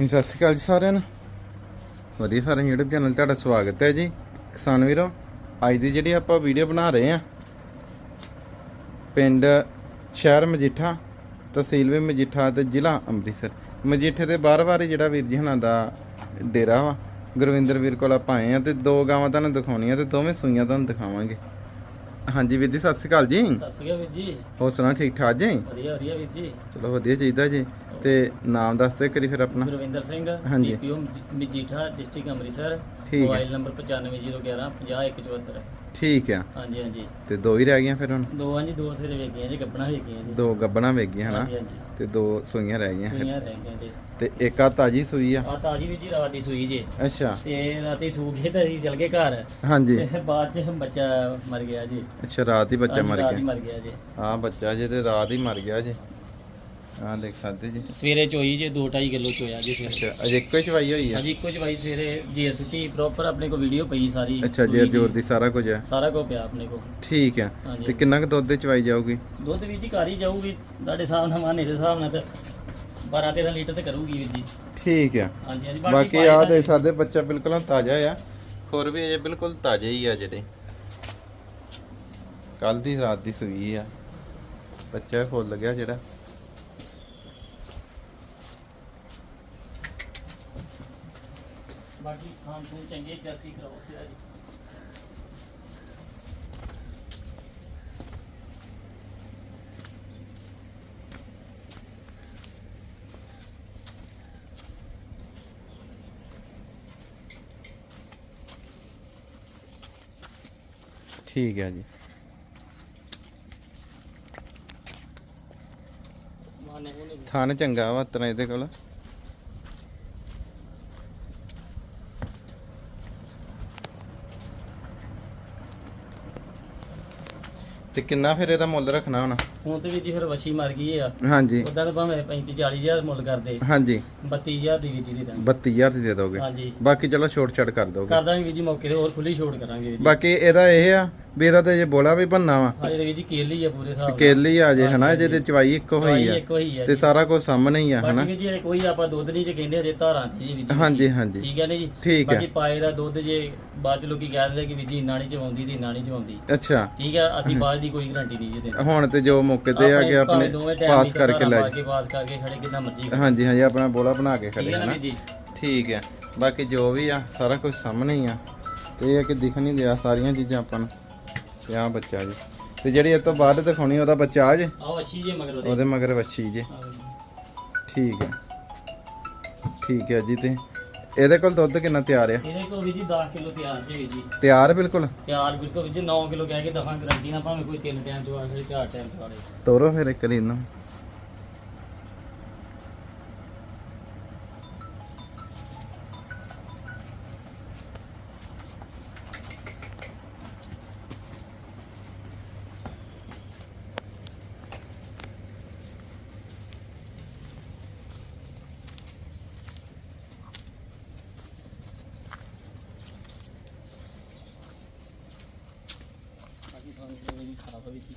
ਜੀ ਸਤਿ ਸ਼੍ਰੀ ਅਕਾਲ ਜੀ ਸਾਰਿਆਂ ਨੂੰ। ਵਧੀਆ ਫਾਰਮ YouTube ਚੈਨਲ ਤੁਹਾਡਾ ਸਵਾਗਤ ਹੈ ਜੀ। ਕਿਸਾਨ ਵੀਰੋ, ਅੱਜ ਦੀ ਜਿਹੜੀ ਆਪਾਂ ਵੀਡੀਓ ਬਣਾ ਰਹੇ ਆ ਪਿੰਡ ਸ਼ਹਿਰ ਮਜੀਠਾ, ਤਹਿਸੀਲ ਵੀ ਮਜੀਠਾ ਤੇ ਜ਼ਿਲ੍ਹਾ ਅੰਮ੍ਰਿਤਸਰ। ਮਜੀਠੇ ਦੇ ਬਾਰ-ਬਾਰ ਜਿਹੜਾ ਵੀਰ ਜੀ ਹੁਣਾਂ ਦਾ ਡੇਰਾ ਵਾ ਗੁਰਵਿੰਦਰ ਵੀਰ ਕੋਲ ਆਪਾਂ ਆਏ ਆ ਤੇ ਦੋ ਗਾਵਾਂ ਤੁਹਾਨੂੰ ਦਿਖਾਉਣੀਆਂ ਤੇ ਦੋਵੇਂ ਸੂਈਆਂ ਤੁਹਾਨੂੰ ਦਿਖਾਵਾਂਗੇ। ਹਾਂਜੀ ਵੀਰ ਜੀ ਸਤਿ ਸ਼੍ਰੀ ਅਕਾਲ ਜੀ। ਸਤਿ ਸ਼੍ਰੀ ਅਕਾਲ ਵੀਰ ਜੀ। ਹੋਰ ਸੁਣਾ ਠੀਕ ਠਾਕ ਜੀ? ਵਧੀਆ ਵਧੀਆ ਵੀਰ ਜੀ। ਚਲੋ ਵਧੀਆ ਚਾਹੀਦਾ ਜੀ। ਤੇ ਨਾਮ ਦੱਸ ਦਿਓ ਕਰੀ ਫਿਰ ਆਪਣਾ। ਗੁਰਵਿੰਦਰ ਸਿੰਘ ਹਾਂਜੀ। DPO Majitha district Amritsar. Mobile number 9501 50174 ਠੀਕ ਆ। ਹਾਂਜੀ ਹਾਂਜੀ। ਤੇ ਦੋ ਹੀ ਰਹਿ ਗਈਆਂ ਫਿਰ ਹੁਣ? ਦੋ ਹਾਂਜੀ ਦੋ ਸਿਰੇ ਵੇਖੀਆਂ ਜੀ ਗੱਬਣਾ ਵੇਖੀਆਂ ਜੀ। ਦੋ ਗੱਬਣਾ ਵੇਖ ਗਈਆਂ ਹਨਾ? ਹਾਂਜੀ ਹਾਂਜੀ। ਤੇ ਦੋ ਸੂਈਆਂ ਰਹਿ ਗਈਆਂ ਫਿਰ। ਸੂਈਆਂ ਰਹਿ ਗਈਆਂ ਜੀ। ਤੇ ਇੱਕ ਆ ਤਾਜੀ ਸੂਈ ਆ? ਆ ਤਾਜੀ ਵੀਰ ਜੀ ਰਾਤ ਦੀ ਸੂਈ ਜੀ। ਅੱਛਾ। ਤੇ ਰਾਤੀ ਸੂ ਕੇ ਤੇ ਅਸੀਂ ਚਲ ਗਏ ਘਰ। ਹਾਂਜੀ। ਤੇ ਬਾਅਦ ਚ ਬੱਚਾ ਮਰ ਗਿਆ ਜੀ। ਅੱਛਾ ਰਾਤ ਹੀ ਬੱਚਾ ਹਾਂਜੀ, ਮਰ ਰਾਤ ਹੀ ਗਿਆ ਮਰ ਗਿਆ ਜੀ। ਹਾਂ ਬੱਚਾ ਜੇ ਤੇ ਰਾਤ ਹੀ ਮਰ ਗਿਆ ਜੀ। ਹਾਂ ਦੇਖ ਸਕਦੇ ਜੀ। ਸਵੇਰੇ ਚੋਈ ਜੇ 2.5 ਕਿਲੋ ਚੋਇਆ ਜੀ ਸਵੇਰੇ। ਅੱਛਾ ਅਜੇ ਇੱਕੋ ਹੀ ਚਵਾਈ ਹੋਈ ਆ? ਹਾਂਜੀ ਇੱਕੋ ਚਵਾਈ ਸਵੇਰੇ ਜੀ ਸੁੱਟੀ ਪ੍ਰੋਪਰ ਆਪਣੇ ਕੋਲ ਵੀਡੀਓ ਪਈ ਸਾਰੀ ਅੱਛਾ ਜੇ। ਜੋਰ ਦੀ ਸਾਰਾ ਕੁਝ ਆ? ਸਾਰਾ ਕੁਝ ਪਿਆ ਆਪਣੇ ਕੋਲ। ਠੀਕ ਆ। ਹਾਂਜੀ। ਤੇ ਕਿੰਨਾ ਕੁ ਦੁੱਧ ਦੇ ਚਵਾਈ ਜਾਊਗੀ? ਦੁੱਧ ਵੀ ਜੀ ਹੀ ਜਾਊਗੀ ਤੁਹਾਡੇ ਹਿਸਾਬ ਨਾਲ ਮਾਨੇ ਦੇ ਹਿਸਾਬ ਨਾਲ ਤਾਂ 12 13 ਲੀਟਰ ਤੇ ਕਰੂਗੀ ਵੀਰ ਜੀ। ਠੀਕ ਆ। ਹਾਂਜੀ ਹਾਂਜੀ ਬਾਕੀ ਆ ਦਾ- ਸਕਦੇ ਬੱਚਾ ਬਿਲਕੁਲ ਤਾਜ਼ਾ ਆ। ਖੁਰ ਵੀ ਅਜੇ ਬਿਲਕੁਲ ਤਾਜ਼ੇ ਹੀ ਆ ਜਿਹੜੇ। ਕੱਲ ਦੀ ਰਾਤ ਦੀ ਸੂਈ ਆ। ਬੱਚਾ ਫੁੱਲ ਲੱਗਿਆ ਜਿਹੜਾ। ਬਾਕੀ ਖਾਣ ਖੂਨ ਚੰਗੇ ਜਰਸੀ ਕਰਾਓ ਸਿਰਾ ਜੀ। ਠੀਕ ਹੈ ਜੀ। ਥਣ ਚੰਗਾ ਵਾ ਤਰਾ ਇਹਦੇ ਕੋਲ। ਤੇ ਕਿੰਨਾ ਫਿਰ ਇਹਦਾ ਮੁੱਲ ਰੱਖਣਾ ਹੁਣ? ਹੁਣ ਤੇ ਵੀਰ ਜੀ ਫਿਰ ਵਛੀ ਮਰ ਗਈ ਆ। ਹਾਂਜੀ। ਉਦਾਂ ਤਾਂ ਭਾਵੇਂ 35 40 ਹਜ਼ਾਰ ਮੁੱਲ ਕਰਦੇ। ਹਾਂਜੀ। 32000 ਦੀ ਵੀਰ ਜੀ ਦੀ ਤਾਂ 32000 ਦੀ ਦੇ ਦੋਗੇ। ਹਾਂਜੀ। ਬਾਕੀ ਚਲੋ ਛੋਟ ਛੜ ਕਰ ਦੋਗੇ। ਕਰ ਦਾਂਗੇ ਵੀਰ ਜੀ ਮੌਕੇ ਤੇ ਹੋਰ ਖੁੱਲੀ ਛੋੜ ਕਰਾਂਗੇ ਬਾਕੀ ਇਹਦਾ ਇਹ ਆ ਵੀ ਇਹਦਾ ਤੇ ਜੇ ਬੋਲਾ ਵੀ ਬੰਨਾ ਵਾ। ਹਾਂ ਜੀ ਕੇਲੀ ਆ ਪੂਰੇ ਹਿਸਾਬ ਕੇਲੀ ਆ ਜੇ ਹਨਾ ਜੇ ਤੇ ਚਵਾਈ ਇੱਕੋ ਹੋਈ ਚਵਾਈ ਆ ਇੱਕ ਹੋਈ ਆ ਤੇ ਜੀ। ਸਾਰਾ ਕੁਝ ਸਾਹਮਣੇ ਹੀ ਆ ਹਨਾ। ਬਾਕੀ ਜੀ ਕੋਈ ਆਪਾਂ ਦੁੱਧ ਨਹੀਂ ਚ ਕਹਿੰਦੇ ਅਜੇ ਧਾਰਾਂ ਤੇ ਜੀ ਜੀ ਹਾਂਜੀ ਹਾਂਜੀ। ਠੀਕ ਹੈ ਨਾ ਜੀ? ਠੀਕ ਹੈ। ਬਾਕੀ ਪਾਏ ਦਾ ਦੁੱਧ ਜੇ ਬਾਅਦ ਚ ਲੋਕੀ ਕਹਿ ਦਿੰਦੇ ਕਿ ਵੀ ਜੀ ਇੰਨਾ ਨਹੀਂ ਚਵਾਉਂਦੀ ਤੇ ਇੰਨਾ ਨਹੀਂ ਚਵਾਉਂਦੀ। ਅੱਛਾ। ਠੀਕ ਹੈ ਅਸੀਂ ਬਾਅਦ ਦੀ ਕੋਈ ਗਾਰੰਟੀ ਨਹੀਂ ਜੀ ਦਿੰਦੇ। ਹੁਣ ਤੇ ਜੋ ਮੌਕੇ ਤੇ ਆ ਕੇ ਆਪਣੇ ਪਾਸ ਕਰਕੇ ਲੈ ਕੇ ਪਾਸ ਕਰਕੇ ਖੜੇ ਕਿੰਨਾ ਮਰਜ਼ੀ। ਹਾਂਜੀ ਹਾਂਜੀ ਆਪਣਾ ਬੋਲਾ ਬਣਾ ਕੇ ਖੜੇ ਹੈ ਹਨਾ। ਜੀ? ਠੀਕ ਹੈ। ਬਾਕੀ ਜੋ ਵੀ ਆ ਸਾਰਾ ਕੁਝ ਸਾਹਮਣੇ ਹੀ ਆ। ਤੇ ਇਹ ਆ ਕਿ ਦਿਖ ਨਹੀਂ ਰਿਹਾ ਸਾਰੀਆਂ ਚੀਜ਼ਾਂ ਆਪਾਂ ਨੂੰ। ਤੇ ਆਹ ਬੱਚਾ ਜੀ। ਤੇ ਜਿਹੜੀ ਇਹ ਤੋਂ ਬਾਅਦ ਦਿਖਾਉਣੀ ਉਹਦਾ ਬੱਚਾ ਆ ਜੇ ਆਓ ਅੱਛੀ ਜੇ ਮਗਰ ਉਹਦੇ। ਉਹਦੇ ਮਗਰ ਵੱਛੀ ਜੇ। ਠੀਕ ਹੈ। ਠੀਕ ਹੈ ਜੀ ਤੇ ਇਹਦੇ ਕੋਲ ਦੁੱਧ ਕਿੰਨਾ ਤਿਆਰ ਆ? ਇਹਦੇ ਕੋਲ ਵੀ ਜੀ 10 ਕਿਲੋ ਤਿਆਰ ਜੀ ਜੀ। ਤਿਆਰ ਬਿਲਕੁਲ? ਤਿਆਰ ਬਿਲਕੁਲ ਵੀ ਜੀ 9 ਕਿਲੋ ਕਹਿ ਕੇ ਦਫਾਂ ਗਰੰਟੀ ਨਾ ਭਾਵੇਂ ਕੋਈ ਤਿੰਨ ਟਾਈਮ ਚਵਾ ਖੜੇ ਚਾਰ ਟਾਈਮ ਚਵਾ ਲੇ ਤੋਰੋ ਫਿਰ ਇੱਕ ਵਾਰੀ ਇਹਨੂੰ ਬਾਕੀ ਤੁਹਾਨੂੰ ਮੇਰੀ ਸਾਫ਼ ਵੀ ਜੀ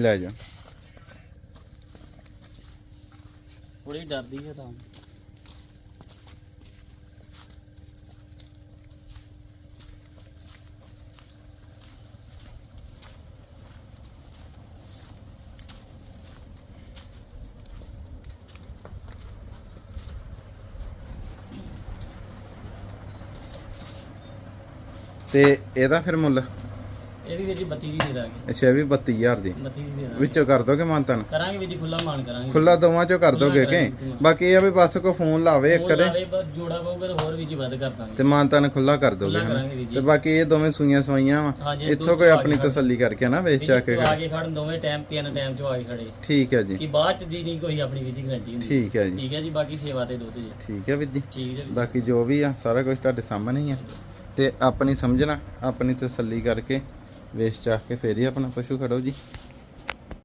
ਲੈ ਜਾ। ਥੋੜੀ ਡਰਦੀ ਹੈ ਤਾਂ। ਤੇ ਇਹਦਾ ਫਿਰ ਮੁੱਲ? ਇਹ ਵੀ ਵੀਰ ਜੀ 32 ਦੀ ਦੇ ਦਾਂਗੇ। ਅੱਛਾ ਇਹ ਵੀ 32000 ਦੀ। 32 ਦੀ ਦੇ ਦਾਂਗੇ। ਵਿੱਚੋਂ ਕਰ ਦੋਗੇ ਮਾਨਤਨ ਕਰਾਂਗੇ ਵੀਰ ਜੀ ਖੁੱਲਾ ਮਾਨ ਕਰਾਂਗੇ। ਖੁੱਲਾ ਦੋਵਾਂ ਚੋਂ ਕਰ ਦੋਗੇ ਕਿ। ਬਾਕੀ ਇਹ ਆ ਵੀ ਬਸ ਕੋ ਫੋਨ ਲਾਵੇ ਇੱਕ ਲਾਵੇ ਬਸ ਜੋੜਾ ਪਊਗਾ ਤਾਂ ਹੋਰ ਵੀ ਜੀ ਵੱਧ ਕਰ ਦਾਂਗੇ। ਤੇ ਮਾਨਤਨ ਖੁੱਲਾ ਕਰ ਦੋਗੇ ਖੁੱਲਾ ਹਨਾ? ਕਰਾਂਗੇ ਵੀਰ ਜੀ। ਤੇ ਬਾਕੀ ਇਹ ਦੋਵੇਂ ਸੂਈਆਂ ਸਵਾਈਆਂ ਵਾ। ਹਾਂਜੀ, ਇੱਥੋਂ ਕੋਈ ਆਪਣੀ ਤਸੱਲੀ ਕਰਕੇ ਨਾ ਵੇਚ ਚਾ ਕੇ। ਆ ਕੇ ਖੜਨ ਦੋਵੇਂ ਟਾਈਮ ਤਿੰਨ ਟਾਈਮ ਚ ਆ ਕੇ ਖੜੇ। ਠੀਕ ਹੈ ਜੀ। ਕਿ ਬਾਅਦ ਚ ਦੀ ਨਹੀਂ ਕੋਈ ਆਪਣੀ ਵੀਰ ਜੀ ਗਰੰਟੀ ਹੁੰਦੀ। ਠੀਕ ਹੈ ਜੀ। ਠੀਕ ਹੈ ਜੀ ਬਾਕੀ ਸੇਵਾ ਤੇ ਦੁੱਧ ਜੀ। ਠੀਕ ਹੈ ਵੀਰ ਜੀ। ਠੀਕ ਹੈ ਜੀ। ਬਾਕੀ ਜੋ ਵੀ ਆ ਸਾਰਾ ਕੁਝ ਤੁਹਾਡੇ ਸਾਹਮਣੇ ਹੀ ਆ। ਤੇ ਆਪਣੀ ਸਮਝਣਾ ਆਪਣੀ ਤਸੱਲੀ ਕਰਕੇ ਵੇਚ ਚਾਹ ਕੇ ਫੇਰ ਹੀ ਆਪਣਾ ਪਸ਼ੂ ਖੜੋ ਜੀ।